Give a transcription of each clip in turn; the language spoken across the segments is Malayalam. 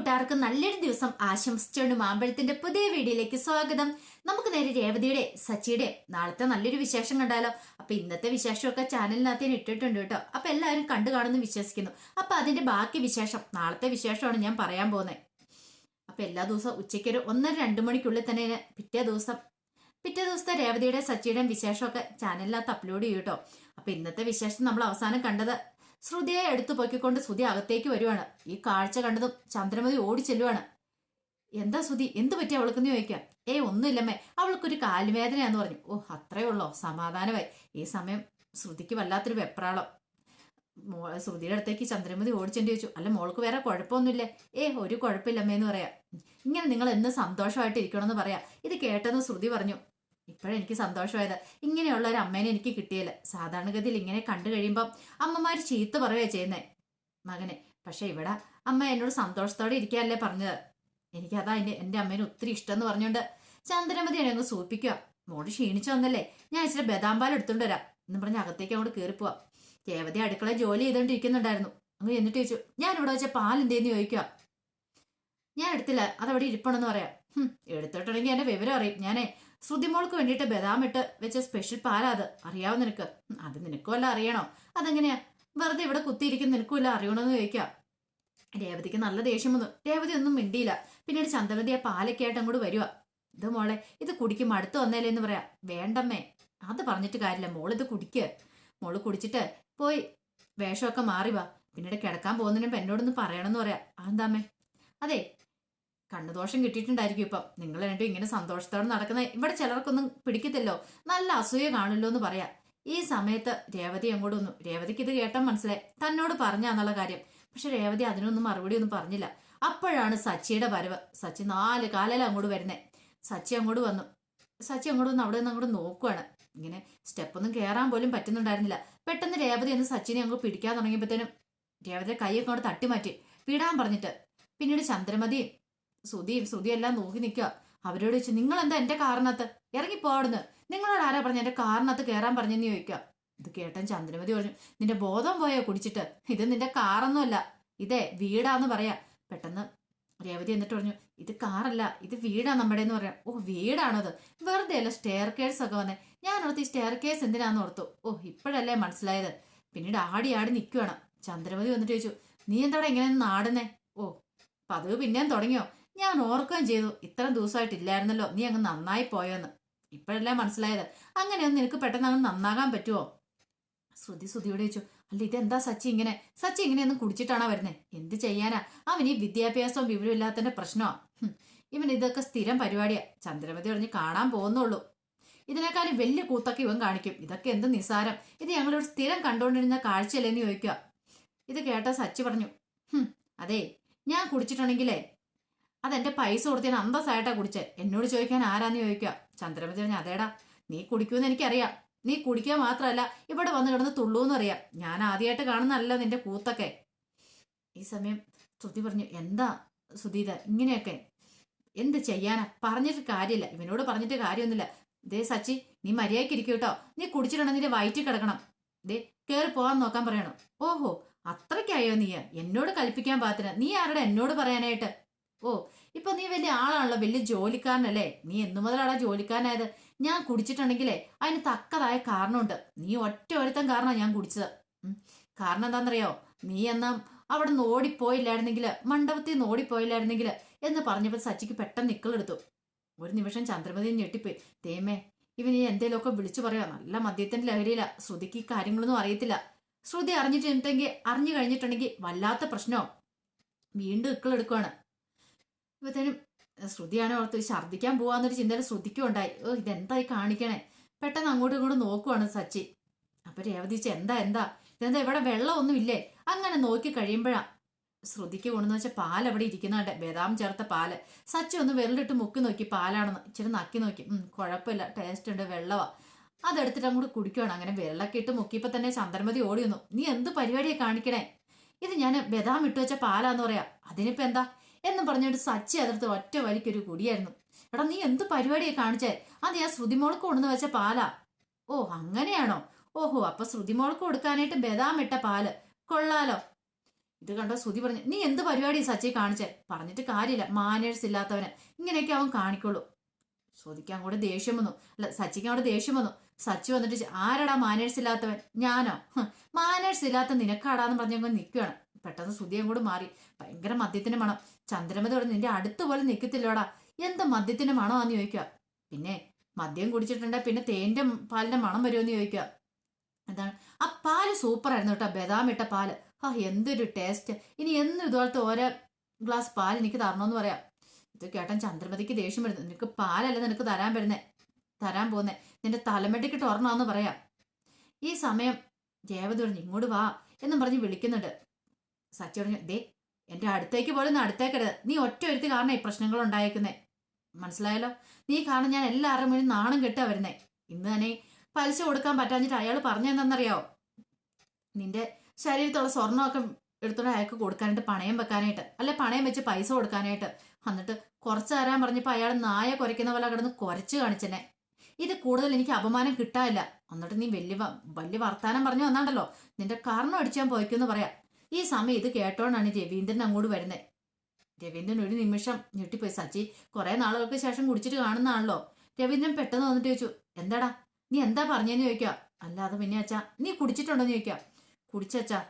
കൂട്ടുകാർക്ക് നല്ലൊരു ദിവസം ആശംസിച്ചുകൊണ്ട് മാമ്പഴത്തിന്റെ പുതിയ വീഡിയോയിലേക്ക് സ്വാഗതം. നമുക്ക് നേരെ രേവതിയുടെ സച്ചിയുടെ നാളത്തെ നല്ലൊരു വിശേഷം കണ്ടാലോ? അപ്പൊ ഇന്നത്തെ വിശേഷമൊക്കെ ചാനലിനകത്ത് ഇട്ടിട്ടുണ്ട് കേട്ടോ. അപ്പൊ എല്ലാവരും കണ്ടു കാണുമെന്ന് വിശ്വസിക്കുന്നു. അപ്പൊ അതിന്റെ ബാക്കി വിശേഷം നാളത്തെ വിശേഷമാണ് ഞാൻ പറയാൻ പോകുന്നത്. അപ്പൊ എല്ലാ ദിവസവും ഉച്ചയ്ക്ക് ഒരു ഒന്നര രണ്ടു മണിക്കുള്ളിൽ തന്നെ പിറ്റേ ദിവസം പിറ്റേ ദിവസത്തെ രേവതിയുടെ സച്ചിയുടെയും വിശേഷമൊക്കെ ചാനലിനകത്ത് അപ്ലോഡ് ചെയ്യും കേട്ടോ. അപ്പൊ ഇന്നത്തെ വിശേഷം നമ്മൾ അവസാനം കണ്ടത് ശ്രുതിയെ എടുത്തു പൊക്കിക്കൊണ്ട് ശ്രുതി അകത്തേക്ക് വരുവാണ്. ഈ കാഴ്ച കണ്ടതും ചന്ദ്രമതി ഓടി ചെല്ലുവാണ്. എന്താ ശ്രുതി? എന്ത് പറ്റി അവൾക്കെന്ന് ചോദിക്കാം. ഏ ഒന്നുമില്ലമ്മേ. അവൾക്കൊരു കാലുവേദനയാന്ന് പറഞ്ഞു. ഓ അത്രേ ഉള്ളോ? സമാധാനമായി. ഈ സമയം ശ്രുതിക്ക് വല്ലാത്തൊരു വെപ്രാളം. ശ്രുതിയുടെ അടുത്തേക്ക് ചന്ദ്രമതി ഓടിച്ചെന്ന് ചോദിച്ചു. അല്ല മോൾക്ക് വേറെ കുഴപ്പമൊന്നുമില്ലേ? ഏ ഒരു കുഴപ്പമില്ലമ്മേന്ന് പറയാം. ഇങ്ങനെ നിങ്ങൾ എന്ന് സന്തോഷമായിട്ട് ഇരിക്കണമെന്ന് പറയാം. ഇത് കേട്ടെന്ന് ശ്രുതി പറഞ്ഞു. ഇപ്പോഴെനിക്ക് സന്തോഷമായത്. ഇങ്ങനെയുള്ള ഒരു അമ്മേനെ എനിക്ക് കിട്ടിയില്ല. സാധാരണഗതിയിൽ ഇങ്ങനെ കണ്ടു കഴിയുമ്പോൾ അമ്മമാർ ചീത്ത പറയുക ചെയ്യുന്നേ മകനെ. പക്ഷെ ഇവിടെ അമ്മ എന്നോട് സന്തോഷത്തോടെ ഇരിക്കാനല്ലേ പറഞ്ഞത്. എനിക്കതാ എന്റെ എന്റെ അമ്മേനെ ഒത്തിരി ഇഷ്ടം എന്ന് പറഞ്ഞുകൊണ്ട് ചന്ദ്രമതി എന്നെ അങ്ങ് സൂപ്പിക്കുക മോൾ ക്ഷീണിച്ചു വന്നല്ലേ. ഞാൻ ഇച്ചിരി ബദാംപാൽ എടുത്തുകൊണ്ട് വരാം. എന്ന് പറഞ്ഞ് അകത്തേക്ക് അങ്ങോട്ട് കയറി പോവാം കേവതി അടുക്കള ജോലി ചെയ്തുകൊണ്ടിരിക്കുന്നുണ്ടായിരുന്നു അങ്ങ് എന്നിട്ട് ചോദിച്ചു ഞാൻ ഇവിടെ വെച്ച പാൽ എന്തേന്ന് ചോദിക്കുക ഞാൻ എടുത്തില്ല. അതവിടെ ഇരിപ്പണെന്ന് പറയാം. എടുത്തിട്ടുണ്ടെങ്കിൽ എന്റെ വിവരം അറിയും. ഞാനേ ശ്രുതിമോൾക്ക് വേണ്ടിയിട്ട് ബദാം ഇട്ട് വെച്ച സ്പെഷ്യൽ പാലാ അത്. അറിയാവോ നിനക്ക്? അത് നിനക്കും അല്ല അറിയണോ? അതെങ്ങനെയാ? വെറുതെ ഇവിടെ കുത്തിയിരിക്കുന്ന നിനക്കും ഇല്ല അറിയണമെന്ന് ചോദിക്കാം. രേവതിക്ക് നല്ല ദേഷ്യം വന്നു. രേവതി ഒന്നും മിണ്ടിയില്ല. പിന്നീട് ചന്ദ്രവതി ആ പാലൊക്കെ ആയിട്ട് അങ്ങോട്ട് വരുക ഇത് മോളെ ഇത് കുടിക്കും അടുത്ത് വന്നേലേ എന്ന് പറയാം. വേണ്ടമ്മേ. അത് പറഞ്ഞിട്ട് കാര്യമില്ല. മോൾ ഇത് കുടിക്ക്. മോൾ കുടിച്ചിട്ട് പോയി വേഷമൊക്കെ മാറി വാ. പിന്നീട് കിടക്കാൻ പോകുന്നതിനും എന്നോടൊന്ന് പറയണമെന്ന് പറയാ. അതെന്താമ്മേ അതെ കണ്ണുദോഷം കിട്ടിയിട്ടുണ്ടായിരിക്കും ഇപ്പം. നിങ്ങൾ രണ്ടും ഇങ്ങനെ സന്തോഷത്തോടെ നടക്കുന്ന ഇവിടെ ചിലർക്കൊന്നും പിടിക്കത്തില്ലോ. നല്ല അസൂയ കാണില്ലോ എന്ന് പറയാം. ഈ സമയത്ത് രേവതി അങ്ങോട്ട് വന്നു. രേവതിക്ക് ഇത് കേട്ടാൽ മനസ്സിലായി. തന്നോട് പറഞ്ഞാന്നുള്ള കാര്യം. പക്ഷെ രേവതി അതിനൊന്നും മറുപടി ഒന്നും പറഞ്ഞില്ല. അപ്പോഴാണ് സച്ചിയുടെ വരവ്. സച്ചി നാല് കാലയിൽ അങ്ങോട്ട് വരുന്നത് സച്ചി അങ്ങോട്ട് വന്നു. സച്ചി അങ്ങോട്ട് വന്ന് അവിടെ നിന്ന് അങ്ങോട്ട് നോക്കുവാണ്. ഇങ്ങനെ സ്റ്റെപ്പൊന്നും കയറാൻ പോലും പറ്റുന്നുണ്ടായിരുന്നില്ല. പെട്ടെന്ന് രേവതി എന്ന് സച്ചിനെ അങ്ങോട്ട് പിടിക്കാൻ തുടങ്ങിയപ്പോഴത്തേനും രേവതിയുടെ കൈയൊക്കെ അങ്ങോട്ട് തട്ടിമാറ്റി. വിടാൻ പറഞ്ഞിട്ട്. പിന്നീട് ചന്ദ്രമതിയും ശ്രുതിയും എല്ലാം നോക്കി നിൽക്കുക. അവരോട് ചോദിച്ചു നിങ്ങൾ എന്താ എന്റെ കാറിനകത്ത് ഇറങ്ങിപ്പോടുന്ന് നിങ്ങളോട് ആരാ പറഞ്ഞു? എന്റെ കാറിനകത്ത് കയറാൻ പറഞ്ഞെന്ന് ചോദിക്കുക. ഇത് കേട്ടൻ ചന്ദ്രമതി പറഞ്ഞു നിന്റെ ബോധം പോയോ കുടിച്ചിട്ട്? ഇത് നിന്റെ കാറൊന്നുമല്ല. ഇതേ വീടാന്ന് പറയാ. പെട്ടെന്ന് രേവതി എന്നിട്ട് പറഞ്ഞു ഇത് കാറല്ല ഇത് വീടാ നമ്മുടെ എന്ന് പറയാം. ഓ അത് വെറുതെ അല്ല സ്റ്റെയർ കേസ് ഒക്കെ വന്നേ. ഞാൻ ഓർത്ത് ഈ സ്റ്റെയർ കേസ് എന്തിനാന്ന് ഓർത്തു. ഓ ഇപ്പോഴല്ലേ മനസ്സിലായത്. പിന്നീട് ആടി ആടി നിൽക്കുവാണ് ചന്ദ്രമതി വന്നിട്ട് ചോദിച്ചു നീ എന്താ ഇങ്ങനെ നാടുന്നേ? ഓ പതിവ് പിന്നെയും തുടങ്ങിയോ? ഞാൻ ഓർക്കുകയും ചെയ്തു ഇത്ര ദിവസമായിട്ടില്ലായിരുന്നല്ലോ നീ അങ്ങ് നന്നായി പോയോന്ന്. ഇപ്പോഴല്ലേ മനസ്സിലായത്. അങ്ങനെയൊന്നും നിനക്ക് പെട്ടെന്ന് അങ്ങ് നന്നാകാൻ പറ്റുമോ ശ്രുതി ശ്രുതിയോട് ചോദിച്ചു അല്ല ഇതെന്താ സച്ചി ഇങ്ങനെ? സച്ചി ഇങ്ങനെയൊന്നും കുടിച്ചിട്ടാണോ വരുന്നത് എന്ത് ചെയ്യാനാ? അവൻ ഈ വിദ്യാഭ്യാസവും വിവരവും ഇല്ലാത്തതിന്റെ പ്രശ്നമാ. ഇവൻ ഇതൊക്കെ സ്ഥിരം പരിപാടിയാ. ചന്ദ്രമതി പറഞ്ഞ് കാണാൻ പോകുന്നുള്ളൂ. ഇതിനേക്കാളും വലിയ കൂത്തൊക്കെ ഇവൻ കാണിക്കും. ഇതൊക്കെ എന്ത് നിസാരം ഇത് ഞങ്ങളിവിടെ സ്ഥിരം കണ്ടുകൊണ്ടിരുന്ന കാഴ്ചയല്ലേന്ന് ചോദിക്കുക. ഇത് കേട്ട സച്ചി പറഞ്ഞു അതെ ഞാൻ കുടിച്ചിട്ടുണ്ടെങ്കിലേ അതെന്റെ പൈസ കൊടുത്തതിന് അന്തസ്സായിട്ടാ കുടിച്ചേ. എന്നോട് ചോദിക്കാൻ ആരാന്ന് ചോദിക്കുക. ചന്ദ്രമതി പറഞ്ഞു അതേടാ നീ കുടിക്കൂന്ന് എനിക്കറിയാം. നീ കുടിക്കുക മാത്രമല്ല ഇവിടെ വന്ന് കിടന്ന് തുള്ളൂന്ന് അറിയാം. ഞാൻ ആദ്യമായിട്ട് കാണുന്നതല്ല നിന്റെ കൂത്തൊക്കെ. ഈ സമയം ശ്രുതി പറഞ്ഞു എന്താ സുധീത ഇങ്ങനെയൊക്കെ? എന്ത് ചെയ്യാനാ? പറഞ്ഞിട്ട് കാര്യമില്ല. ഇവനോട് പറഞ്ഞിട്ട് കാര്യമൊന്നുമില്ല. ദേ സച്ചി നീ മര്യാദയ്ക്ക് ഇരിക്കും കേട്ടോ. നീ കുടിച്ചിട്ടുണ്ടെങ്കിൽ നിന്റെ വയറ്റിൽ കിടക്കണം. ദേ കേറി പോകാൻ നോക്കാൻ പറയണം. ഓഹോ അത്രയ്ക്കായോ നീ? എന്നോട് കൽപ്പിക്കാൻ പാത്തിന് നീ ആരുടെ എന്നോട് പറയാനായിട്ട്? ഓ ഇപ്പൊ നീ വലിയ ആളാണല്ലോ വലിയ ജോലിക്കാരനല്ലേ? നീ എന്നു മുതലാടാ ജോലിക്കാരനായത്. ഞാൻ കുടിച്ചിട്ടുണ്ടെങ്കിലേ അതിന് തക്കതായ കാരണമുണ്ട്. നീ ഒറ്റ ഒരുത്തം കാരണം ഞാൻ കുടിച്ചത്. കാരണം എന്താണെന്നറിയോ? നീ എന്നാ അവിടെ നിന്ന് ഓടിപ്പോയില്ലായിരുന്നെങ്കിൽ മണ്ഡപത്തിൽ നിന്ന് ഓടിപ്പോയില്ലായിരുന്നെങ്കിൽ എന്ന് പറഞ്ഞപ്പോൾ സച്ചിക്ക് പെട്ടെന്ന് നിക്കളെടുത്തു ഒരു നിമിഷം ചന്ദ്രമതി ഞെട്ടിപ്പോയി. തേമേ ഇവൻ ഈ എന്തേലുമൊക്കെ വിളിച്ചു പറയാ. നല്ല മദ്യത്തിന്റെ ലഹരിയില. ശ്രുതിക്ക് ഈ കാര്യങ്ങളൊന്നും അറിയത്തില്ല. ശ്രുതി അറിഞ്ഞിട്ടുണ്ടെങ്കിൽ അറിഞ്ഞു കഴിഞ്ഞിട്ടുണ്ടെങ്കിൽ വല്ലാത്ത പ്രശ്നവും വീണ്ടും ഇക്കളെടുക്കുവാണ് ഇപ്പത്തേനും ശ്രുതിയാണ് ഓർത്ത് ഛർദ്ദിക്കാൻ പോവാന്നൊരു ചിന്തയിൽ ശ്രുതിക്കും ഉണ്ടായി. ഓ ഇതെന്തായി കാണിക്കണേ? പെട്ടെന്ന് അങ്ങോട്ടും ഇങ്ങോട്ടും നോക്കുവാണ് സച്ചി. അപ്പൊ രേവതിച്ച് എന്താ എന്താ? ഇതെന്താ ഇവിടെ വെള്ളമൊന്നുമില്ലേ? അങ്ങനെ നോക്കി കഴിയുമ്പോഴാ ശ്രുതിക്ക് കൊണ്ടെന്ന് വെച്ചാൽ പാൽ അവിടെ ഇരിക്കുന്നുണ്ട്. ബദാം ചേർത്ത പാൽ. സച്ചി ഒന്ന് വെള്ളിട്ട് മുക്കി നോക്കി പാലാണെന്ന്. ഇച്ചിരി നക്കി നോക്കി. ഉം കുഴപ്പമില്ല. ടേസ്റ്റ് ഉണ്ട് വെള്ളവാ. അതെടുത്തിട്ട് അങ്ങോട്ട് കുടിക്കുവാണ്. അങ്ങനെ വെള്ളമൊക്കെ ഇട്ട് മുക്കിയപ്പോ തന്നെ ചന്ദ്രമതി ഓടി വന്നു. നീ എന്ത് പരിപാടിയാണ് കാണിക്കണേ? ഇത് ഞാൻ ബദാം ഇട്ട് വെച്ച പാലാന്ന് പറയാ. അതിനിപ്പോ എന്താ? എന്ന് പറഞ്ഞിട്ട് സച്ചി അതിർത്ത് ഒറ്റ വലിക്കൊരു കുടിയായിരുന്നു. എടാ നീ എന്ത് പരിപാടിയെ കാണിച്ചേ? അത് ഞാൻ ശ്രുതിമോൾക്ക് കൊണ്ടുവന്ന് വെച്ച പാലാ. ഓ അങ്ങനെയാണോ? ഓഹോ അപ്പൊ ശ്രുതിമോൾക്ക് കൊടുക്കാനായിട്ട് ബദാം ഇട്ട പാൽ. കൊള്ളാലോ. ഇത് കണ്ടോ ശ്രുതി പറഞ്ഞു നീ എന്ത് പരിപാടി സച്ചി കാണിച്ചേ? പറഞ്ഞിട്ട് കാര്യമില്ല. മാനേഴ്സ് ഇല്ലാത്തവന്. ഇങ്ങനെയൊക്കെ അവൻ കാണിക്കുള്ളൂ. ശ്രുതിക്ക് അങ്ങോട്ട് ദേഷ്യം വന്നു. അല്ല സച്ചിക്ക് അങ്ങോട്ട് ദേഷ്യം വന്നു. സച്ചി വന്നിട്ട് ആരടാ മാനേഴ്സ് ഇല്ലാത്തവൻ? ഞാനോ? മാനേഴ്സ് ഇല്ലാത്ത നിനക്കാടാന്ന് പറഞ്ഞങ്ങ് നിൽക്കുകയാണ് പെട്ടെന്ന് ശ്രുതി അങ്ങോട്ട് മാറി. ഭയങ്കര മദ്യത്തിന് മണം. ചന്ദ്രമതി പറഞ്ഞു നിന്റെ അടുത്ത് പോലും നിൽക്കത്തില്ലോടാ എന്ത് മദ്യത്തിന് മണമാന്ന് ചോദിക്കുക. പിന്നെ മദ്യം കുടിച്ചിട്ടുണ്ടെ പിന്നെ തേന്റെ പാലിന്റെ മണം വരുമെന്ന് ചോദിക്കുക. എന്താണ്? ആ പാൽ സൂപ്പറായിരുന്നു കേട്ടോ. ബദാം ഇട്ട പാൽ. ആ എന്തൊരു ടേസ്റ്റ് ഇനി എന്നും ഇതുപോലത്തെ ഓരോ ഗ്ലാസ് പാൽ എനിക്ക് തരണമെന്ന് പറയാം. ഇത് കേട്ടൻ ചന്ദ്രമതിക്ക് ദേഷ്യം വരുന്നു. നിനക്ക് പാലല്ല നിനക്ക് തരാൻ വരുന്നേ. തരാൻ പോകുന്നേ. നിന്റെ തലമെട്ടിക്കിട്ട് ഓർണമെന്ന് പറയാം. ഈ സമയം രേവതി പറഞ്ഞു ഇങ്ങോട്ട് വാ എന്നും പറഞ്ഞ് വിളിക്കുന്നുണ്ട്. സച്ചി പറഞ്ഞു ദേ എന്റെ അടുത്തേക്ക് പോലും അടുത്തേക്കരുത് നീ ഒറ്റ ഒരുത്തി കാരണം ഈ പ്രശ്നങ്ങൾ ഉണ്ടായേക്കുന്നേ. മനസ്സിലായല്ലോ? നീ കാരണം ഞാൻ എല്ലാവരുടെ മുന്നിൽ നാണം കെട്ടാ വരുന്നേ? ഇന്ന് തന്നെ പലിശ കൊടുക്കാൻ പറ്റാഞ്ഞിട്ട് അയാൾ പറഞ്ഞെന്നറിയാവോ നിന്റെ ശരീരത്തുള്ള സ്വർണമൊക്കെ എടുത്തോണ്ട് അയാൾക്ക് കൊടുക്കാനായിട്ട് പണയം വെക്കാനായിട്ട് അല്ലെ പണയം വെച്ച് പൈസ കൊടുക്കാനായിട്ട്. എന്നിട്ട് കുറച്ച് തരാൻ പറഞ്ഞപ്പോൾ അയാൾ നായ കുരയ്ക്കുന്ന പോലെ കിടന്ന് കുരച്ച് കാണിച്ചെന്നെ. ഇത് കൂടുതൽ എനിക്ക് അപമാനം കിട്ടാനില്ല. എന്നിട്ട് നീ വലിയ വലിയ വർത്താനം പറഞ്ഞു വന്നാണ്ടല്ലോ. നിന്റെ കാരണം അടിച്ചാൻ പോയിക്കുമെന്ന് പറയാം. ഈ സമയം ഇത് കേട്ടോണ്ടാണ് രവീന്ദ്രൻ അങ്ങോട്ട് വരുന്നത് രവീന്ദ്രൻ ഒരു നിമിഷം ഞെട്ടിപ്പോയി. സച്ചി കുറെ നാളുകൾക്ക് ശേഷം കുടിച്ചിട്ട് കാണുന്നതാണല്ലോ. രവീന്ദ്രൻ പെട്ടെന്ന് വന്നിട്ട് ചോദിച്ചു എന്താടാ? നീ എന്താ പറഞ്ഞെന്ന് ചോദിക്കുക അല്ലാതെ പിന്നെ അച്ഛാ നീ കുടിച്ചിട്ടുണ്ടോന്ന് ചോദിക്കാം. കുടിച്ചച്ചാ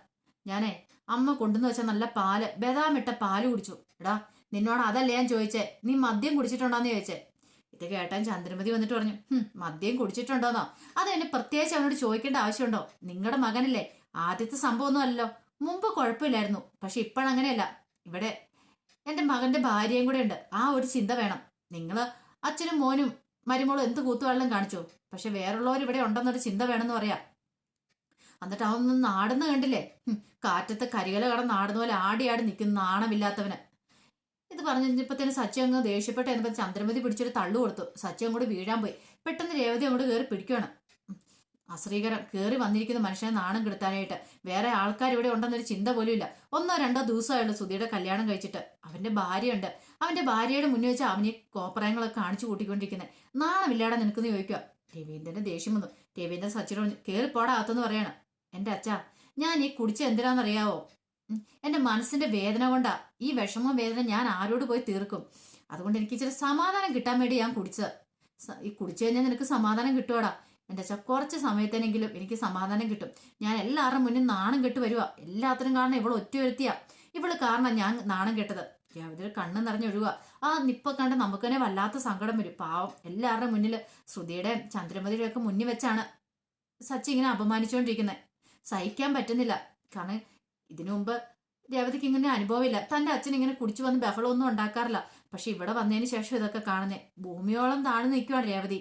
ഞാനേ അമ്മ കൊണ്ടുവന്ന് വെച്ചാൽ നല്ല പാൽ ബദാമിട്ട പാൽ കുടിച്ചു. എടാ നിന്നോട് അതല്ല ഞാൻ ചോദിച്ചേ? നീ മദ്യം കുടിച്ചിട്ടുണ്ടോന്ന് ചോദിച്ചേ. ഇത് കേട്ടാൻ ചന്ദ്രമതി വന്നിട്ട് പറഞ്ഞു "ഹും, മദ്യം കുടിച്ചിട്ടുണ്ടോന്നോ? അത് എന്നെ പ്രത്യേകിച്ച് അവനോട് ചോദിക്കേണ്ട ആവശ്യമുണ്ടോ? നിങ്ങളുടെ മകനല്ലേ? ആദ്യത്തെ സംഭവമൊന്നും അല്ലല്ലോ. മുമ്പ് കുഴപ്പമില്ലായിരുന്നു. പക്ഷെ ഇപ്പോഴങ്ങനെയല്ല ഇവിടെ എന്റെ മകന്റെ ഭാര്യയും കൂടെ ഉണ്ട്. ആ ഒരു ചിന്ത വേണം. നിങ്ങൾ അച്ഛനും മോനും മരുമോളും എന്ത് കൂത്തുവെള്ളം കാണിച്ചു? പക്ഷെ വേറുള്ളവർ ഇവിടെ ഉണ്ടെന്നൊരു ചിന്ത വേണമെന്ന് പറയാം. എന്നിട്ട് അവനൊന്നും നാടുന്ന കണ്ടില്ലേ? കാറ്റത്തെ കരികല കടന്ന് നാടുന്ന പോലെ ആടി ആടി നിൽക്കുന്ന നാണമില്ലാത്തവന്. ഇത് പറഞ്ഞു കഴിഞ്ഞപ്പോൾ സച്ചി അങ്ങ് ദേഷ്യപ്പെട്ട് എന്നപ്പോൾ ചന്ദ്രമതി പിടിച്ചൊരു തള്ളു കൊടുത്തു. സച്ചി അങ്ങോട്ട് വീഴാൻ പോയി. പെട്ടെന്ന് രേവതി അങ്ങോട്ട് കയറി പിടിക്കുകയാണ് ഉം. അശ്രീകരം കയറി വന്നിരിക്കുന്ന മനുഷ്യനെ നാണം കെടുത്താനായിട്ട്. വേറെ ആൾക്കാർ ഇവിടെ ഉണ്ടെന്നൊരു ചിന്ത പോലും ഇല്ല. ഒന്നോ രണ്ടോ ദിവസമായുള്ളൂ സുധിയുടെ കല്യാണം കഴിച്ചിട്ട്. അവന്റെ ഭാര്യയുണ്ട്. അവന്റെ ഭാര്യയുടെ മുന്നിൽ വെച്ച് അവനെ കോപ്രായങ്ങളൊക്കെ കാണിച്ചു കൂട്ടിക്കൊണ്ടിരിക്കുന്നത് നാണമില്ലാടെ നിനക്കെന്ന് ചോദിക്കുക രവീന്ദ്രന്റെ ദേഷ്യം വന്നു. രവീന്ദ്രൻ സച്ചിനോട് പറഞ്ഞു, കേറി പോടാ അകത്തെന്ന് പറയണം. എന്റെ അച്ഛാ ഞാൻ ഈ കുടിച്ച എന്തിനാണെന്നറിയാവോ എന്റെ മനസ്സിന്റെ വേദന കൊണ്ടാ. ഈ വിഷമവും വേദന ഞാൻ ആരോട് പോയി തീർക്കും? അതുകൊണ്ട് എനിക്ക് ഇച്ചിരി സമാധാനം കിട്ടാൻ വേണ്ടി ഞാൻ കുടിച്ചത്. ഈ കുടിച്ചു കഴിഞ്ഞാൽ നിനക്ക് സമാധാനം കിട്ടുവാടാ? എന്റെ വെച്ചാൽ കുറച്ച് സമയത്തിനെങ്കിലും എനിക്ക് സമാധാനം കിട്ടും. ഞാൻ എല്ലാവരുടെ മുന്നിൽ നാണം കെട്ട് വരുവാ. എല്ലാത്തിനും കാരണം ഇവൾ ഒറ്റ വരുത്തിയാ ഇവൾ കാരണം ഞാൻ നാണം കെട്ടത്. യാതൊരു കണ്ണ് നിറഞ്ഞൊഴുക ആ നിപ്പ കണ്ട് നമുക്ക് തന്നെ വല്ലാത്ത സങ്കടം വരും. പാവം. എല്ലാവരുടെ മുന്നിൽ ശ്രുതിയുടെ ചന്ദ്രമതിയുടെ ഒക്കെ മുന്നിൽ വെച്ചാണ് സച്ചി ഇങ്ങനെ അപമാനിച്ചുകൊണ്ടിരിക്കുന്നത് സഹിക്കാൻ പറ്റുന്നില്ല. കാരണം ഇതിനു മുമ്പ് രേവതിക്ക് ഇങ്ങനെ അനുഭവമില്ല. തന്റെ അച്ഛൻ ഇങ്ങനെ കുടിച്ചു വന്ന് ബഹളമൊന്നും ഉണ്ടാക്കാറില്ല. പക്ഷെ ഇവിടെ വന്നതിന് ശേഷം ഇതൊക്കെ കാണുന്നേ. ഭൂമിയോളം താഴ്ന്നു നിൽക്കുവാണ് രേവതി.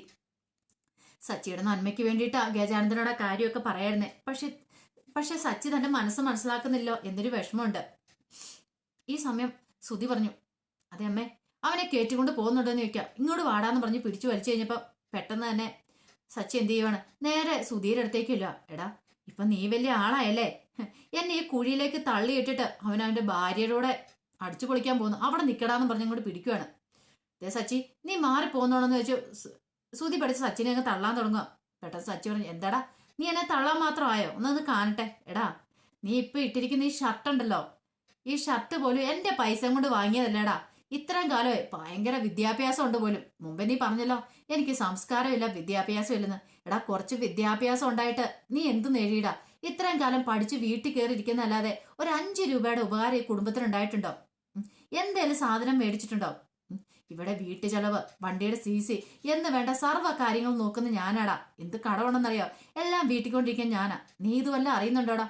സച്ചിയുടെ നന്മയ്ക്ക് വേണ്ടിയിട്ട് ഗജാനന്ദനോട് ആ കാര്യമൊക്കെ പറയായിരുന്നേ. പക്ഷെ പക്ഷെ സച്ചി തന്റെ മനസ്സ് മനസ്സിലാക്കുന്നില്ലോ എന്നൊരു വിഷമമുണ്ട്. ഈ സമയം സുതി പറഞ്ഞു അതെ അമ്മേ അവനെ കയറ്റിക്കൊണ്ട് പോകുന്നുണ്ടെന്ന് ചോദിക്കാം. ഇങ്ങോട്ട് വാടാന്ന് പറഞ്ഞ് പിടിച്ചു വലിച്ചു കഴിഞ്ഞപ്പോ പെട്ടെന്ന് തന്നെ സച്ചി എന്ത് ചെയ്യുവാണ്? നേരെ സുധീരുടെ അടുത്തേക്കില്ല എടാ ഇപ്പൊ നീ വലിയ ആളായല്ലേ? എന്നെ ഈ കുഴിയിലേക്ക് തള്ളിയിട്ടിട്ട് അവൻ അവന്റെ ഭാര്യയുടെ അടിച്ചു പൊളിക്കാൻ പോകുന്നു. അവിടെ നിക്കടാന്ന് പറഞ്ഞങ്ങോട്ട് പിടിക്കുവാണ്. ദേ സച്ചി നീ മാറി പോകുന്നോണെന്ന് വെച്ചു സുധി പഠിച്ച സച്ചിനെ അങ്ങ് തള്ളാൻ തുടങ്ങുക പെട്ടെന്ന് സച്ചി പറഞ്ഞു എന്താടാ നീ എന്നെ തള്ളാൻ മാത്രമായോ? ഒന്നൊന്ന് കാണട്ടെ. എടാ നീ ഇപ്പൊ ഇട്ടിരിക്കുന്ന ഈ ഷർട്ട് ഉണ്ടല്ലോ. ഈ ഷർട്ട് പോലും എന്റെ പൈസ കൊണ്ട് വാങ്ങിയതല്ലേടാ. ഇത്രയും കാലമേ ഭയങ്കര വിദ്യാഭ്യാസം ഉണ്ട് പോലും. മുമ്പേ നീ പറഞ്ഞല്ലോ എനിക്ക് സംസ്കാരമില്ല വിദ്യാഭ്യാസം ഇല്ലെന്ന് എടാ കുറച്ച് വിദ്യാഭ്യാസം ഉണ്ടായിട്ട് നീ എന്ത് നേടിയിടാ? ഇത്രയും കാലം പഠിച്ച് വീട്ടിൽ കയറി ഇരിക്കുന്നല്ലാതെ ഒരു അഞ്ച് രൂപയുടെ ഉപകാരം ഈ കുടുംബത്തിന് ഉണ്ടായിട്ടുണ്ടോ എന്തേലും സാധനം മേടിച്ചിട്ടുണ്ടോ. ഇവിടെ വീട്ടു ചെലവ് വണ്ടിയുടെ സി സി എന്ന് വേണ്ട സർവ കാര്യങ്ങൾ നോക്കുന്ന ഞാനാടാ. എന്ത് കടവണെന്നറിയോ എല്ലാം വീട്ടിക്കൊണ്ടിരിക്കാൻ ഞാനാ. നീ ഇതുവല്ല അറിയുന്നുണ്ടോടാ?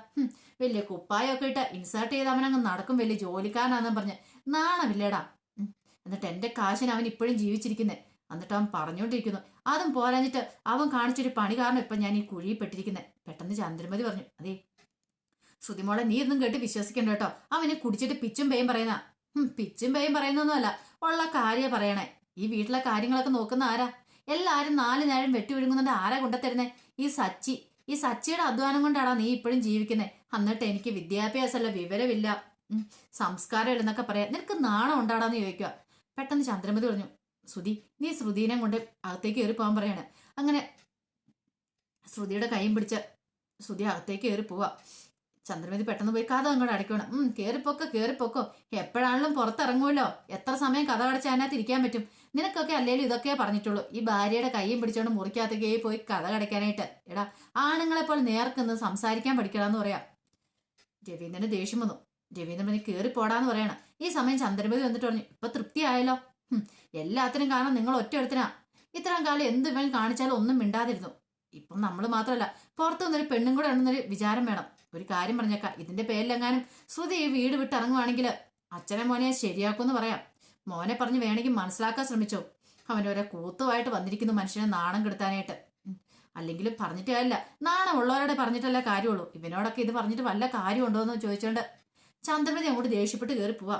വലിയ കുപ്പായൊക്കെ ഇട്ട് ഇൻസേർട്ട് ചെയ്ത് അവനങ്ങ് നടക്കും വലിയ ജോലിക്കാരനാന്നും പറഞ്ഞ്. നാണമില്ലേടാ. എന്നിട്ട് എന്റെ കാശിന് അവൻ ഇപ്പോഴും ജീവിച്ചിരിക്കുന്നത് എന്നിട്ട് അവൻ പറഞ്ഞുകൊണ്ടിരിക്കുന്നു അതും പോരാഞ്ഞിട്ട് അവൻ കാണിച്ചൊരു പണി കാരണം ഇപ്പൊ ഞാൻ ഈ കുഴിയിൽ പെട്ടിരിക്കുന്നത് പെട്ടെന്ന് ചന്ദ്രമതി പറഞ്ഞു അതേ ശ്രുതിമോളെ നീ ഒന്നും കേട്ട് വിശ്വസിക്കണ്ട കേട്ടോ. അവനെ കുടിച്ചിട്ട് പിച്ചും പേയും പറയുന്ന പിച്ചും പേയും പറയുന്നൊന്നുമല്ല ഉള്ള കാര്യ പറയണേ. ഈ വീട്ടിലെ കാര്യങ്ങളൊക്കെ നോക്കുന്ന ആരാ? എല്ലാരും നാല് നേരം വെട്ടി വിഴുങ്ങുന്നുണ്ട് ആരാ കൊണ്ടുത്തരുന്നേ? ഈ സച്ചി. ഈ സച്ചിയുടെ അധ്വാനം കൊണ്ടാണ് നീ ഇപ്പോഴും ജീവിക്കുന്നത് എന്നിട്ട് എനിക്ക് വിദ്യാഭ്യാസമല്ല വിവരമില്ല. സംസ്കാരം ഇല്ലെന്നൊക്കെ പറയാം. നിനക്ക് നാണം ഉണ്ടാടാന്ന് ചോദിക്കുക പെട്ടെന്ന് ചന്ദ്രമതി പറഞ്ഞു ശ്രുതി നീ ശ്രുതിനെ കൊണ്ട് അകത്തേക്ക് കയറി പോകാൻ പറയാണ്. അങ്ങനെ ശ്രുതിയുടെ കൈയും പിടിച്ച ശ്രുതി അകത്തേക്ക് കയറി പോവാ. ചന്ദ്രമതി പെട്ടെന്ന് പോയി കഥ അങ്ങോട്ട് അടയ്ക്കണം ഉം കേറിപ്പൊക്കോ കേറിപ്പൊക്കോ. എപ്പോഴാണെങ്കിലും പുറത്തിറങ്ങുമല്ലോ. എത്ര സമയം കഥ അടച്ച് അതിനകത്ത് ഇരിക്കാൻ പറ്റും? നിനക്കൊക്കെ അല്ലേലും ഇതൊക്കെ പറഞ്ഞിട്ടുള്ളൂ. ഈ ഭാര്യയുടെ കൈയും പിടിച്ചോണ്ട് മുറിക്കകത്തേക്ക് പോയി കഥ കടയ്ക്കാനായിട്ട് എടാ ആണുങ്ങളെ പോലെ നേർക്കുന്ന് സംസാരിക്കാൻ പഠിക്കണമെന്ന് പറയാം. രവീന്ദ്രന് ദേഷ്യം വന്നു. രവീന്ദ്രൻ കയറി പോടാന്ന് പറയണം. ഈ സമയം ചന്ദ്രമതി വന്നിട്ട് പറഞ്ഞു ഇപ്പൊ തൃപ്തിയായല്ലോ. എല്ലാത്തിനും കാരണം നിങ്ങൾ ഒറ്റ എടുത്തിനാ ഇത്രയും കാലം എന്ത് ഇവൻ കാണിച്ചാലും ഒന്നും മിണ്ടാതിരുന്നു. ഇപ്പം നമ്മൾ മാത്രമല്ല പുറത്തു നിന്നൊരു പെണ്ണും കൂടെ ഉണ്ടെന്നൊരു വിചാരം വേണം. ഒരു കാര്യം പറഞ്ഞേക്കാം. ഇതിന്റെ പേരിലെങ്ങാനും ശ്രുതി ഈ വീട് വിട്ട് ഇറങ്ങുവാണെങ്കിൽ അച്ഛനെ മോനെ ശരിയാക്കുമെന്ന് പറയാം. മോനെ പറഞ്ഞ് വേണമെങ്കിൽ മനസ്സിലാക്കാൻ ശ്രമിച്ചോ. അവൻ ഓരോ കൂത്തുമായിട്ട് വന്നിരിക്കുന്നു മനുഷ്യനെ നാണം കെടുത്താനായിട്ട്. അല്ലെങ്കിലും പറഞ്ഞിട്ട് നാണം ഉള്ളവരോടെ പറഞ്ഞിട്ടല്ല കാര്യമുള്ളൂ. ഇവനോടൊക്കെ ഇത് പറഞ്ഞിട്ട് വല്ല കാര്യമുണ്ടോ എന്ന് ചോദിച്ചുകൊണ്ട് ചന്ദ്രമതി അങ്ങോട്ട് ദേഷ്യപ്പെട്ട് കയറി പോവാ.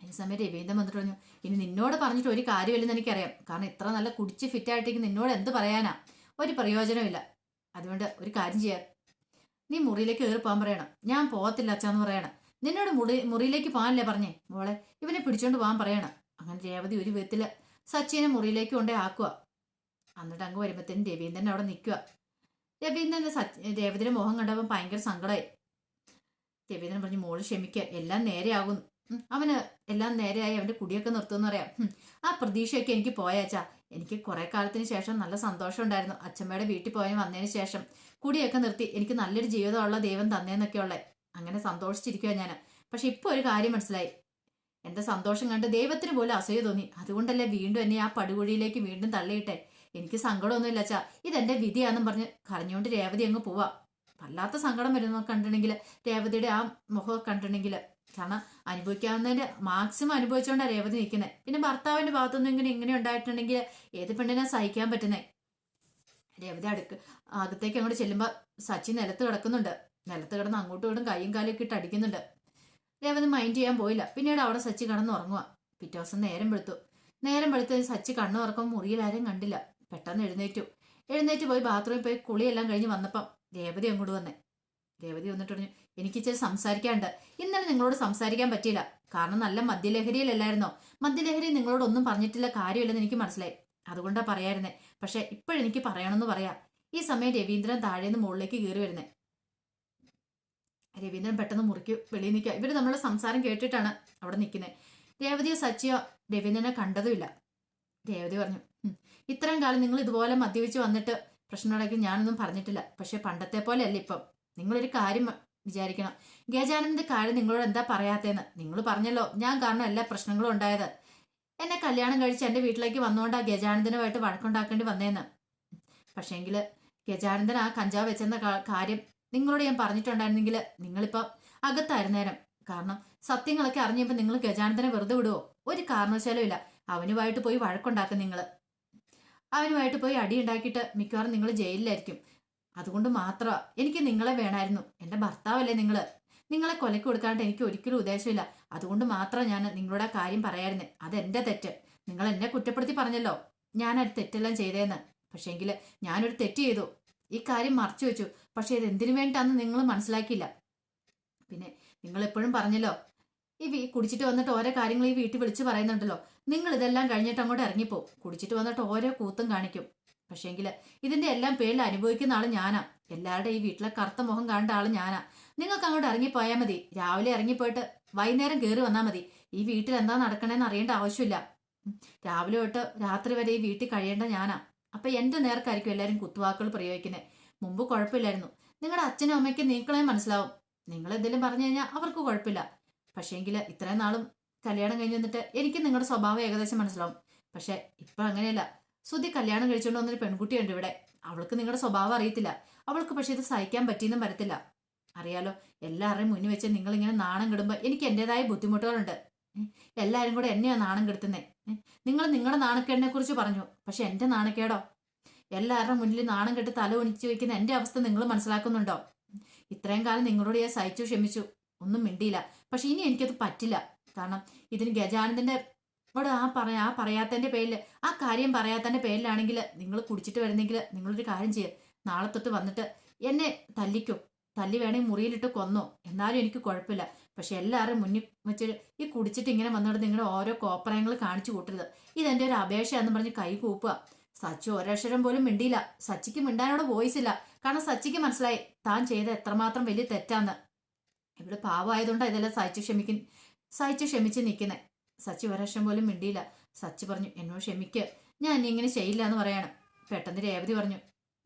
ഈ സമയത്ത് രവീന്ദ്രൻ വന്നിട്ട് പറഞ്ഞു ഇനി നിന്നോട് പറഞ്ഞിട്ട് ഒരു കാര്യമില്ലെന്ന് എനിക്കറിയാം. കാരണം ഇത്ര നല്ല കുടിച്ച് ഫിറ്റായിട്ടേക്ക് നിന്നോട് എന്ത് പറയാനാ? ഒരു പ്രയോജനമില്ല അതുകൊണ്ട് ഒരു കാര്യം ചെയ്യാം. നീ മുറിയിലേക്ക് കയറി പോകാൻ പറയണം. ഞാൻ പോകത്തില്ല അച്ഛാന്ന് പറയണം. നിന്നോട് മുറി മുറിയിലേക്ക് പോകാനല്ലേ പറഞ്ഞേ? മോളെ ഇവനെ പിടിച്ചോണ്ട് പോകാൻ പറയണം. അങ്ങനെ രേവതി ഒരു വിധത്തിൽ സച്ചിനെ മുറിയിലേക്ക് കൊണ്ടേ ആക്കുക. എന്നിട്ട് അങ്ങ് വരുമ്പത്തേനും രവീന്ദ്രൻ അവിടെ നിൽക്കുക. രവീന്ദ്രൻ സച്ച് രേവതിയുടെ മുഖം കണ്ടപ്പോൾ ഭയങ്കര സങ്കടമായി രവീന്ദ്രൻ പറഞ്ഞു മോൾ ക്ഷമിക്കുക എല്ലാം നേരെയാകുന്നു. അവന് എല്ലാം നേരെയായി അവന്റെ കുടിയൊക്കെ നിർത്തുമെന്ന് പറയാം. ആ പ്രതീക്ഷയൊക്കെ എനിക്ക് പോയാച്ചാ എനിക്ക് കുറെ കാലത്തിന് ശേഷം നല്ല സന്തോഷം ഉണ്ടായിരുന്നു. അച്ഛമ്മയുടെ വീട്ടിൽ പോയി വന്നതിന് ശേഷം. കുടിയൊക്കെ നിർത്തി എനിക്ക് നല്ലൊരു ജീവിതമുള്ള ദൈവം തന്നേന്നൊക്കെയുള്ളേ അങ്ങനെ സന്തോഷിച്ചിരിക്കുക ഞാൻ പക്ഷെ ഇപ്പൊ ഒരു കാര്യം മനസ്സിലായി. എന്റെ സന്തോഷം കണ്ട് ദൈവത്തിന് പോലും അസൂയ തോന്നി. അതുകൊണ്ടല്ലേ വീണ്ടും എന്നെ ആ പടുകുഴിയിലേക്ക് വീണ്ടും തള്ളിയിട്ടെ? എനിക്ക് സങ്കടമൊന്നുമില്ല അച്ഛാ. ഇതെന്റെ വിധിയാന്നും പറഞ്ഞ് കരഞ്ഞുകൊണ്ട് രേവതി അങ്ങ് പോവാ. വല്ലാത്ത സങ്കടം വരുന്ന കണ്ടിട്ടുണ്ടെങ്കിൽ രേവതിയുടെ ആ മുഖം കണ്ടിട്ടുണ്ടെങ്കിൽ കാരണം അനുഭവിക്കാവുന്നതിന്റെ മാക്സിമം അനുഭവിച്ചുകൊണ്ടാണ് രേവതി നിൽക്കുന്നത് പിന്നെ ഭർത്താവിന്റെ ഭാഗത്തൊന്നും ഇങ്ങനെ ഇങ്ങനെ ഉണ്ടായിട്ടുണ്ടെങ്കിൽ ഏത് പെണ്ണിനെ സഹിക്കാൻ പറ്റുന്നേ? രേവതി അടുക്ക്. അകത്തേക്ക് അങ്ങോട്ട് ചെല്ലുമ്പോൾ സച്ചി നിലത്ത് കിടക്കുന്നുണ്ട്. നിലത്ത് കിടന്ന് അങ്ങോട്ടും ഇങ്ങോട്ടും കൈയും കാലും ഒക്കെ ഇട്ട് അടിക്കുന്നുണ്ട്. രേവതി മൈൻഡ് ചെയ്യാൻ പോയില്ല. പിന്നീട് അവിടെ സച്ചി കിടന്ന് ഉറങ്ങുക പിറ്റേ ദിവസം നേരം വെളുത്തു. നേരം വെളുത്ത് സച്ചി കണ്ണു ഉറക്കുമ്പോൾ മുറിയിൽ ആരും കണ്ടില്ല. പെട്ടെന്ന് എഴുന്നേറ്റു. എഴുന്നേറ്റ് പോയി ബാത്റൂമിൽ പോയി കുളിയെല്ലാം കഴിഞ്ഞ് വന്നപ്പം രേവതി അങ്ങോട്ട് വന്നേ. രേവതി വന്നിട്ട് പറഞ്ഞു എനിക്ക് ഇച്ചിരി സംസാരിക്കാണ്ട് ഇന്നലെ നിങ്ങളോട് സംസാരിക്കാൻ പറ്റിയില്ല. കാരണം നല്ല മദ്യലഹരിയിലല്ലായിരുന്നോ? മദ്യലഹരി നിങ്ങളോട് ഒന്നും പറഞ്ഞിട്ടില്ല. കാര്യമില്ലെന്ന് എനിക്ക് മനസ്സിലായി. അതുകൊണ്ടാ പറയായിരുന്നേ. പക്ഷെ ഇപ്പോഴെനിക്ക് പറയണമെന്ന് പറയാം. ഈ സമയം രവീന്ദ്രൻ താഴേന്ന് മുകളിലേക്ക് കയറി വരുന്നേ. രവീന്ദ്രൻ പെട്ടെന്ന് മുറിക്ക് വെളിയിൽ നിൽക്കുക. ഇവർ നമ്മളെ സംസാരം കേട്ടിട്ടാണ് അവിടെ നിൽക്കുന്നത് രേവതിയോ സച്ചിയോ രവീന്ദ്രനെ കണ്ടതുമില്ല. രേവതി പറഞ്ഞു "ഉം, ഇത്രയും കാലം നിങ്ങൾ ഇതുപോലെ മദ്യപിച്ച് വന്നിട്ട് പ്രശ്നമുണ്ടാക്കി ഞാനൊന്നും പറഞ്ഞിട്ടില്ല. പക്ഷെ പണ്ടത്തെ പോലെ അല്ല ഇപ്പം. നിങ്ങളൊരു കാര്യം വിചാരിക്കണം. ഗജാനന്ദന്റെ കാര്യം നിങ്ങളോട് എന്താ പറയാത്തേന്ന് നിങ്ങൾ പറഞ്ഞല്ലോ ഞാൻ കാരണം എല്ലാ പ്രശ്നങ്ങളും ഉണ്ടായത്. എന്നെ കല്യാണം കഴിച്ച് എന്റെ വീട്ടിലേക്ക് വന്നുകൊണ്ടാ ഗജാനന്ദനുമായിട്ട് വഴക്കുണ്ടാക്കേണ്ടി വന്നേന്ന്. പക്ഷേങ്കിൽ ഗജാനന്ദൻ ആ കഞ്ചാവ് വെച്ചെന്ന കാര്യം നിങ്ങളോട് ഞാൻ പറഞ്ഞിട്ടുണ്ടായിരുന്നെങ്കിൽ നിങ്ങളിപ്പോൾ അകത്തായിരുന്നേരം. കാരണം സത്യങ്ങളൊക്കെ അറിഞ്ഞപ്പോൾ നിങ്ങൾ ഗജാനന്ദനെ വെറുതെ വിടുവോ? ഒരു കാരണവശാലും ഇല്ല. അവനുമായിട്ട് പോയി വഴക്കുണ്ടാക്കും നിങ്ങൾ അവനുമായിട്ട് പോയി അടി ഉണ്ടാക്കിയിട്ട് മിക്കവാറും നിങ്ങൾ ജയിലിലായിരിക്കും. അതുകൊണ്ട് മാത്രമാ എനിക്ക് നിങ്ങളെ വേണമായിരുന്നു എന്റെ ഭർത്താവല്ലേ നിങ്ങൾ നിങ്ങളെ കൊലക്ക് കൊടുക്കാണ്ട് എനിക്ക് ഒരിക്കലും ഉദ്ദേശമില്ല. അതുകൊണ്ട് മാത്രം ഞാൻ നിങ്ങളുടെ കാര്യം പറയായിരുന്നു അതെന്റെ തെറ്റ്. നിങ്ങൾ എന്നെ കുറ്റപ്പെടുത്തി പറഞ്ഞല്ലോ. ഞാൻ ആ തെറ്റെല്ലാം ചെയ്തേന്ന്. പക്ഷേങ്കിൽ ഞാനൊരു തെറ്റ് ചെയ്തു. ഈ കാര്യം മറച്ചു വെച്ചു. പക്ഷെ ഇത് എന്തിനു വേണ്ടിട്ടാന്ന് നിങ്ങൾ മനസ്സിലാക്കിയില്ല. പിന്നെ നിങ്ങൾ എപ്പോഴും പറഞ്ഞല്ലോ ഈ കുടിച്ചിട്ട് വന്നിട്ട് ഓരോ കാര്യങ്ങൾ ഈ വീട്ടിൽ വിളിച്ച് പറയുന്നുണ്ടല്ലോ. നിങ്ങൾ ഇതെല്ലാം കഴിഞ്ഞിട്ട് അങ്ങോട്ട് ഇറങ്ങിപ്പോ. കുടിച്ചിട്ട് വന്നിട്ട് ഓരോ കൂത്തും കാണിക്കും. പക്ഷേങ്കിൽ ഇതിന്റെ എല്ലാം പേരിൽ അനുഭവിക്കുന്ന ആൾ ഞാനാ. എല്ലാവരുടെ ഈ വീട്ടിലെ കറുത്ത മുഖം കാണേണ്ട ആൾ ഞാനാ. നിങ്ങൾക്ക് അങ്ങോട്ട് ഇറങ്ങിപ്പോയാൽ മതി. രാവിലെ ഇറങ്ങിപ്പോയിട്ട് വൈകുന്നേരം കയറി വന്നാൽ മതി. ഈ വീട്ടിൽ എന്താ നടക്കണേന്ന് അറിയേണ്ട ആവശ്യമില്ല. രാവിലെ തൊട്ട് രാത്രി വരെ ഈ വീട്ടിൽ കഴിയേണ്ട ഞാനാ. അപ്പൊ എന്റെ നേർക്കായിരിക്കും എല്ലാവരും കുത്തുവാക്കുകൾ പ്രയോഗിക്കുന്നത് മുമ്പ് കുഴപ്പമില്ലായിരുന്നു. നിങ്ങളുടെ അച്ഛനും അമ്മയ്ക്ക് നീക്കളെ മനസ്സിലാവും. നിങ്ങൾ എന്തെങ്കിലും പറഞ്ഞു കഴിഞ്ഞാൽ അവർക്ക് കുഴപ്പമില്ല. പക്ഷേങ്കിൽ ഇത്രയും നാളും കല്യാണം കഴിഞ്ഞ് വന്നിട്ട് എനിക്ക് നിങ്ങളുടെ സ്വഭാവം ഏകദേശം മനസ്സിലാവും. പക്ഷെ ഇപ്പൊ അങ്ങനെയല്ല. സുധി കല്യാണം കഴിച്ചുകൊണ്ട് വന്നൊരു പെൺകുട്ടിയുണ്ട് ഇവിടെ. അവൾക്ക് നിങ്ങളുടെ സ്വഭാവം അറിയത്തില്ല. അവൾക്ക് പക്ഷെ ഇത് സഹിക്കാൻ പറ്റിയെന്നും വരത്തില്ല. അറിയാലോ എല്ലാവരുടെയും മുന്നിൽ വെച്ച് നിങ്ങൾ ഇങ്ങനെ നാണം കെടുമ്പോൾ എനിക്ക് എന്റെതായ ബുദ്ധിമുട്ടുകളുണ്ട്. എല്ലാവരും കൂടെ എന്നെയാണ് നാണം കെടുത്തുന്നത് നിങ്ങൾ നിങ്ങളുടെ നാണക്കേടിനെ കുറിച്ച് പറഞ്ഞു പക്ഷെ എന്റെ നാണക്കേടോ? എല്ലാവരുടെ മുന്നിൽ നാണം കെട്ട് തല ഒണിച്ചു വയ്ക്കുന്ന എന്റെ അവസ്ഥ നിങ്ങൾ മനസ്സിലാക്കുന്നുണ്ടോ? ഇത്രയും കാലം നിങ്ങളോട് ഞാൻ സഹിച്ചു ക്ഷമിച്ചു ഒന്നും മിണ്ടിയില്ല. പക്ഷെ ഇനി എനിക്കത് പറ്റില്ല. കാരണം ഇതിന് ഗജാനന്ദന്റെ ഇവിടെ ആ പറ ആ പറയാത്തതിന്റെ പേരിൽ ആ കാര്യം പറയാത്തതിന്റെ പേരിലാണെങ്കിൽ നിങ്ങൾ കുടിച്ചിട്ട് വരുന്നെങ്കിൽ നിങ്ങളൊരു കാര്യം ചെയ്യുക നാളെ തൊട്ട് വന്നിട്ട് എന്നെ തല്ലിക്കോ. തല്ലി വേണമെങ്കിൽ മുറിയിലിട്ട് കൊന്നോ. എന്നാലും എനിക്ക് കുഴപ്പമില്ല. പക്ഷെ എല്ലാവരും മുന്നിൽ വെച്ച് ഈ കുടിച്ചിട്ട് ഇങ്ങനെ വന്നിട്ട് നിങ്ങളുടെ ഓരോ കോപ്രായങ്ങൾ കാണിച്ചു കൂട്ടരുത്. ഇതെന്റെ ഒരു അപേക്ഷയാന്ന് പറഞ്ഞ് കൈ കൂപ്പുക. സച്ചു ഒരക്ഷരം പോലും മിണ്ടിയില്ല. സച്ചിക്ക് മിണ്ടാനോട് വോയിസ് ഇല്ല. കാരണം സച്ചിക്ക് മനസ്സിലായി താൻ ചെയ്ത എത്രമാത്രം വലിയ തെറ്റാന്ന്. ഇവിടെ പാവമായതുകൊണ്ടാണ് ഇതെല്ലാം സഹിച്ചു ക്ഷമിക്ക സഹിച്ചു ക്ഷമിച്ച് നിൽക്കുന്നത് സച്ചി ഒരക്ഷം പോലും മിണ്ടിയില്ല. സച്ചി പറഞ്ഞു എന്നോട് ക്ഷമിക്ക്. ഞാൻ ഇനി ഇങ്ങനെ ചെയ്യില്ല എന്ന് പറയണം. പെട്ടെന്ന് രേവതി പറഞ്ഞു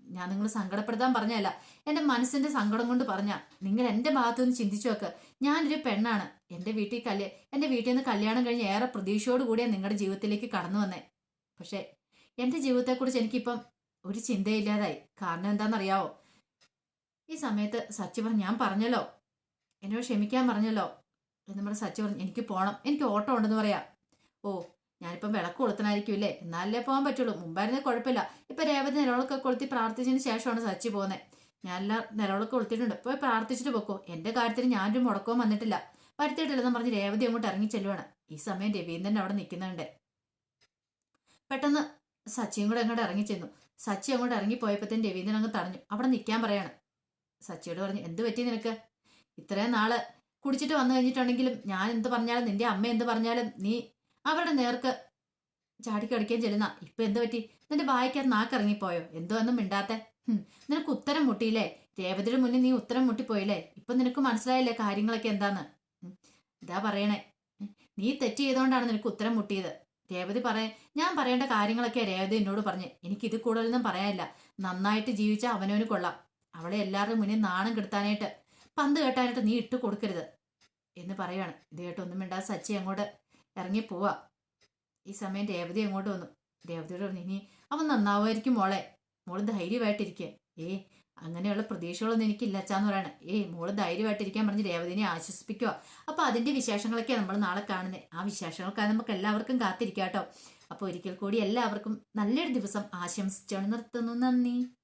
ഞാൻ നിങ്ങൾ സങ്കടപ്പെടുത്താൻ പറഞ്ഞല്ല എന്റെ മനസ്സിന്റെ സങ്കടം കൊണ്ട് പറഞ്ഞ. നിങ്ങൾ എന്റെ ഭാഗത്തുനിന്ന് ചിന്തിച്ചു നോക്ക്. ഞാനൊരു പെണ്ണാണ്. എന്റെ വീട്ടിൽ കല്യ എന്റെ വീട്ടിൽ നിന്ന് കല്യാണം കഴിഞ്ഞ് ഏറെ പ്രതീക്ഷയോട് നിങ്ങളുടെ ജീവിതത്തിലേക്ക് കടന്നു വന്നേ. പക്ഷേ എന്റെ ജീവിതത്തെക്കുറിച്ച് എനിക്കിപ്പം ഒരു ചിന്തയില്ലാതായി. കാരണം എന്താണെന്നറിയാവോ? ഈ സമയത്ത് സച്ചി പറഞ്ഞു ഞാൻ പറഞ്ഞല്ലോ. എന്നോട് ക്ഷമിക്കാൻ പറഞ്ഞല്ലോ. എന്ന് നമ്മുടെ പറഞ്ഞു എനിക്ക് പോകണം എനിക്ക് ഓട്ടം ഉണ്ടെന്ന് പറയാം. ഓ ഞാനിപ്പം വിളക്ക് കൊളുത്തനായിരിക്കും അല്ലേ എന്നാലല്ലേ പോകാൻ പറ്റുള്ളൂ. മുമ്പായിരുന്നേ കുഴപ്പമില്ല. ഇപ്പൊ രേവതി നിലവിളൊക്കെ കൊളുത്തി പ്രാർത്ഥിച്ചതിന് ശേഷമാണ് സച്ചി പോകുന്നത് ഞാൻ എല്ലാം നിലവിളക്ക് കൊളുത്തിയിട്ടുണ്ട്. പോയി പ്രാർത്ഥിച്ചിട്ട് പൊക്കോ. എന്റെ കാര്യത്തിന് ഞാനൊരു മുടക്കവും വന്നിട്ടില്ല. വരുത്തിയിട്ടില്ലെന്ന് പറഞ്ഞ് രേവതി അങ്ങോട്ട് ഇറങ്ങി ചെല്ലുവാണ്. ഈ സമയം രവീന്ദ്രൻ അവിടെ നിൽക്കുന്നുണ്ട്. പെട്ടെന്ന് സച്ചിയും കൂടെ അങ്ങോട്ട് ഇറങ്ങി ചെന്നു. സച്ചി അങ്ങോട്ട് ഇറങ്ങി പോയപ്പോഴത്തേന് രവീന്ദ്രൻ അങ്ങ് തടഞ്ഞു. അവിടെ നിൽക്കാൻ പറയാണ്. സച്ചിയോട് പറഞ്ഞു എന്ത് പറ്റി നിനക്ക്? ഇത്രയും നാൾ കുടിച്ചിട്ട് വന്നു കഴിഞ്ഞിട്ടുണ്ടെങ്കിലും ഞാൻ എന്ത് പറഞ്ഞാലും നിന്റെ അമ്മ എന്ത് പറഞ്ഞാലും നീ അവരുടെ നേർക്ക് ചാടിക്കടിക്കാൻ ചെല്ലുന്ന ഇപ്പൊ എന്ത് പറ്റി? നിന്റെ വായിക്കാൻ നാക്കിറങ്ങിപ്പോയോ? എന്തോ ഒന്നും മിണ്ടാത്തെ? നിനക്ക് ഉത്തരം മുട്ടിയില്ലേ? രേവതിയുടെ മുന്നിൽ നീ ഉത്തരം മുട്ടിപ്പോയില്ലേ? ഇപ്പൊ നിനക്ക് മനസ്സിലായില്ലേ കാര്യങ്ങളൊക്കെ എന്താന്ന്? ഇതാ പറയണേ. നീ തെറ്റ് ചെയ്തോണ്ടാണ് നിനക്ക് ഉത്തരം മുട്ടിയത്. രേവതി പറയ ഞാൻ പറയേണ്ട കാര്യങ്ങളൊക്കെ രേവതി എന്നോട് പറഞ്ഞ്. എനിക്ക് ഇത് കൂടുതലൊന്നും പറയാനില്ല. നന്നായിട്ട് ജീവിച്ച അവനവന് കൊള്ളാം. അവളെ എല്ലാവരുടെയും മുന്നിൽ നാണം കെടുത്താനായിട്ട് പന്ത് കെട്ടാനായിട്ട് നീ ഇട്ട് കൊടുക്കരുത് എന്ന് പറയാണ് ഇത് കേട്ടൊന്നും മിണ്ടാതെ സച്ചി അങ്ങോട്ട് ഇറങ്ങി പോവാ ഈ സമയം രേവതി അങ്ങോട്ട് വന്നു. രേവതിയോട് പറഞ്ഞു ഇനി അവൻ നന്നാവുമായിരിക്കും മോളെ. മോൾ ധൈര്യമായിട്ടിരിക്കുക ഏ അങ്ങനെയുള്ള പ്രതീക്ഷകളൊന്നും എനിക്കില്ല പറയണേ. ഏയ് മോൾ ധൈര്യമായിട്ടിരിക്കാൻ പറഞ്ഞ് രേവതിനെ ആശ്വസിപ്പിക്കുക. അപ്പൊ അതിന്റെ വിശേഷങ്ങളൊക്കെ നമ്മൾ നാളെ കാണുന്നത് ആ വിശേഷങ്ങൾക്കാണ് നമുക്ക് എല്ലാവർക്കും കാത്തിരിക്കാം കേട്ടോ അപ്പൊ ഒരിക്കൽ കൂടി എല്ലാവർക്കും നല്ലൊരു ദിവസം ആശംസിച്ചാണ്. നിർത്തുന്നു. നന്ദി.